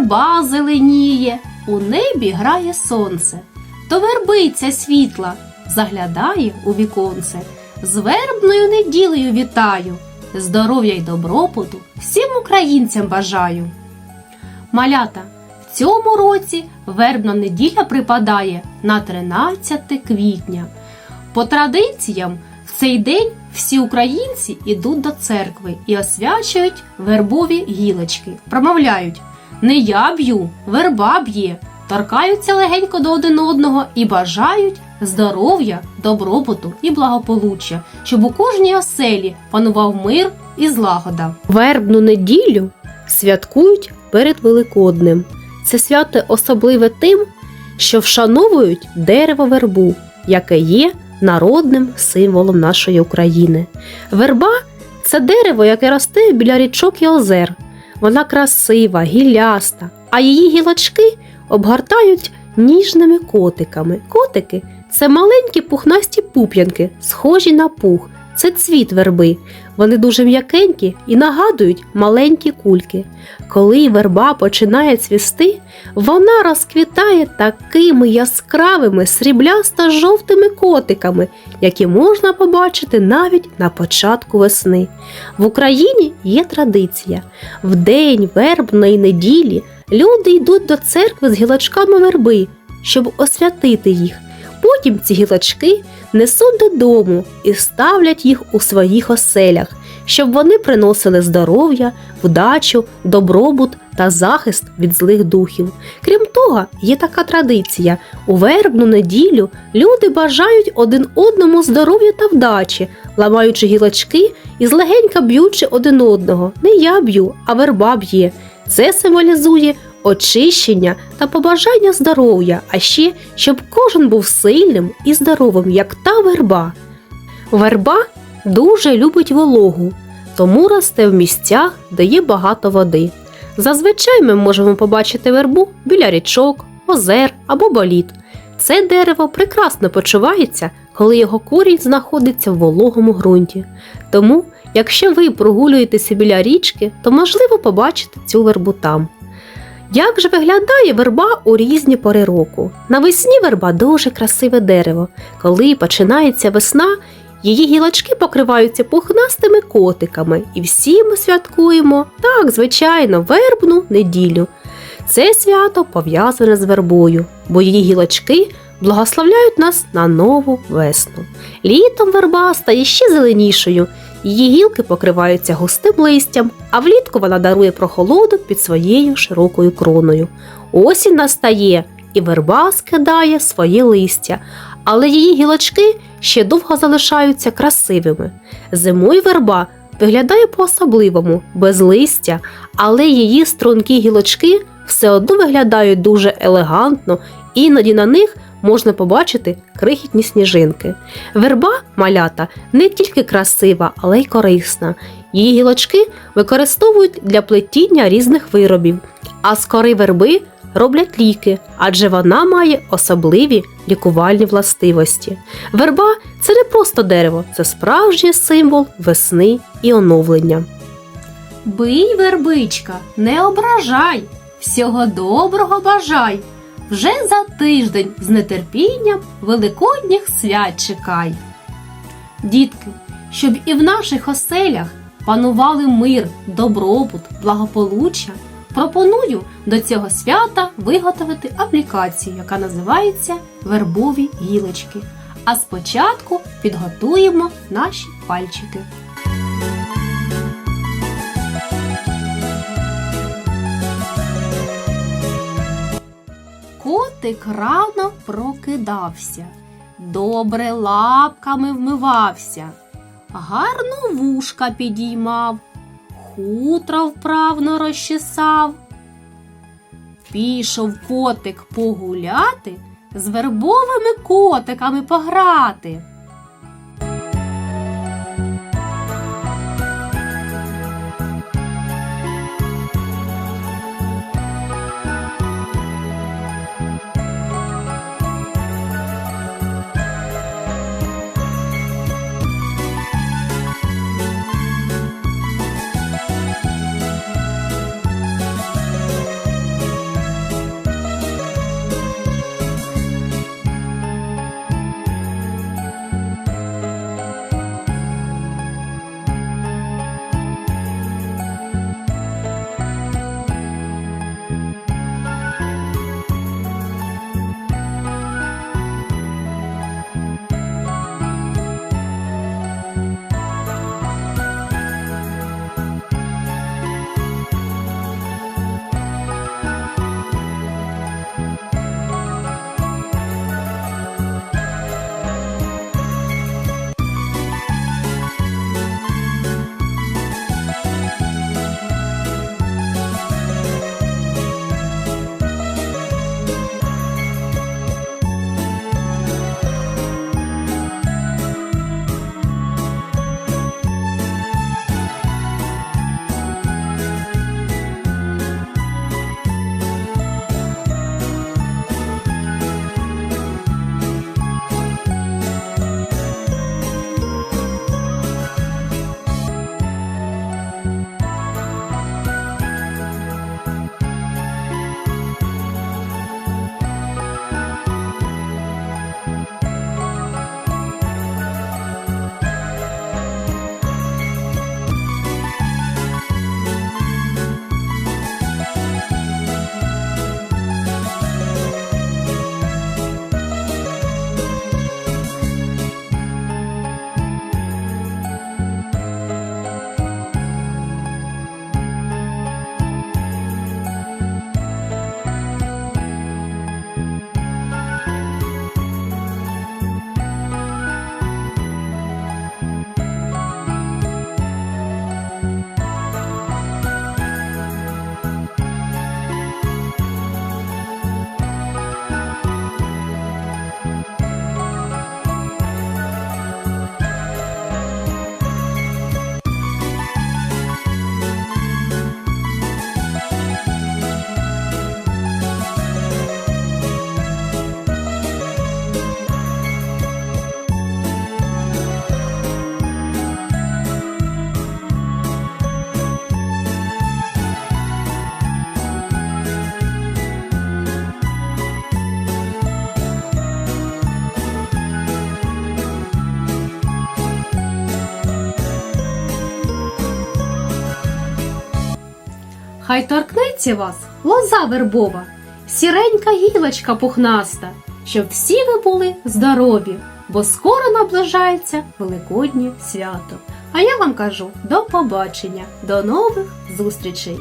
верба зеленіє, у небі грає сонце. То вербиця світла заглядає у віконце. З вербною неділею вітаю, здоров'я й добробуту всім українцям бажаю. Малята, в цьому році вербна неділя припадає на 13 квітня. По традиціям, в цей день всі українці ідуть до церкви і освячують вербові гілочки. Промовляють: не я б'ю, верба б'є, торкаються легенько до один одного і бажають здоров'я, добробуту і благополуччя, щоб у кожній оселі панував мир і злагода. Вербну неділю святкують перед Великоднем. Це свято особливе тим, що вшановують дерево вербу, яке є народним символом нашої України. Верба це дерево, яке росте біля річок і озер. Вона красива, гілляста, а її гілочки обгортають ніжними котиками. Котики це маленькі пухнасті пуп'янки, схожі на пух. Це цвіт верби. Вони дуже м'якенькі і нагадують маленькі кульки. Коли верба починає цвісти, вона розквітає такими яскравими сріблясто-жовтими котиками, які можна побачити навіть на початку весни. В Україні є традиція. В день вербної неділі люди йдуть до церкви з гілочками верби, щоб освятити їх. Потім ці гілочки несуть додому і ставлять їх у своїх оселях, щоб вони приносили здоров'я, вдачу, добробут та захист від злих духів. Крім того, є така традиція: у вербну неділю люди бажають один одному здоров'я та вдачі, ламаючи гілочки і злегенька б'ючи один одного. Не я б'ю, а верба б'є. Це символізує очищення та побажання здоров'я, а ще щоб кожен був сильним і здоровим, як та верба. Верба дуже любить вологу, тому росте в місцях, де є багато води. Зазвичай ми можемо побачити вербу біля річок, озер або боліт. Це дерево прекрасно почувається, коли його корінь знаходиться в вологому ґрунті. Тому, якщо ви прогулюєтеся біля річки, то можливо побачити цю вербу там. Як же виглядає верба у різні пори року? Навесні верба дуже красиве дерево. Коли починається весна, її гілочки покриваються пухнастими котиками, і всі ми святкуємо так, звичайно, вербну неділю. Це свято пов'язане з вербою, бо її гілочки благословляють нас на нову весну. Літом верба стає ще зеленішою, її гілки покриваються густим листям, а влітку вона дарує прохолоду під своєю широкою кроною. Осінь настає, і верба скидає своє листя, але її гілочки ще довго залишаються красивими. Зимою верба виглядає по-особливому, без листя, але її стрункі гілочки все одно виглядають дуже елегантно, іноді на них можна побачити крихітні сніжинки. Верба малята не тільки красива, але й корисна. Її гілочки використовують для плетіння різних виробів, а з кори верби роблять ліки, адже вона має особливі лікувальні властивості. Верба це не просто дерево, це справжній символ весни і оновлення. Бий, вербичка, не ображай, всього доброго бажай. Вже за тиждень з нетерпінням великодніх свят чекай. Дітки, щоб і в наших оселях панували мир, добробут, благополуччя, пропоную до цього свята виготовити аплікацію, яка називається Вербові гілочки. А спочатку підготуємо наші пальчики. Котик рано прокидався, добре лапками вмивався, гарно вушка підіймав, хутро вправно розчесав. Пішов котик погуляти, з вербовими котиками пограти. Хай торкнеться вас лоза вербова, сіренька гілочка пухнаста, щоб всі ви були здорові, бо скоро наближається Великоднє свято. А я вам кажу до побачення, до нових зустрічей!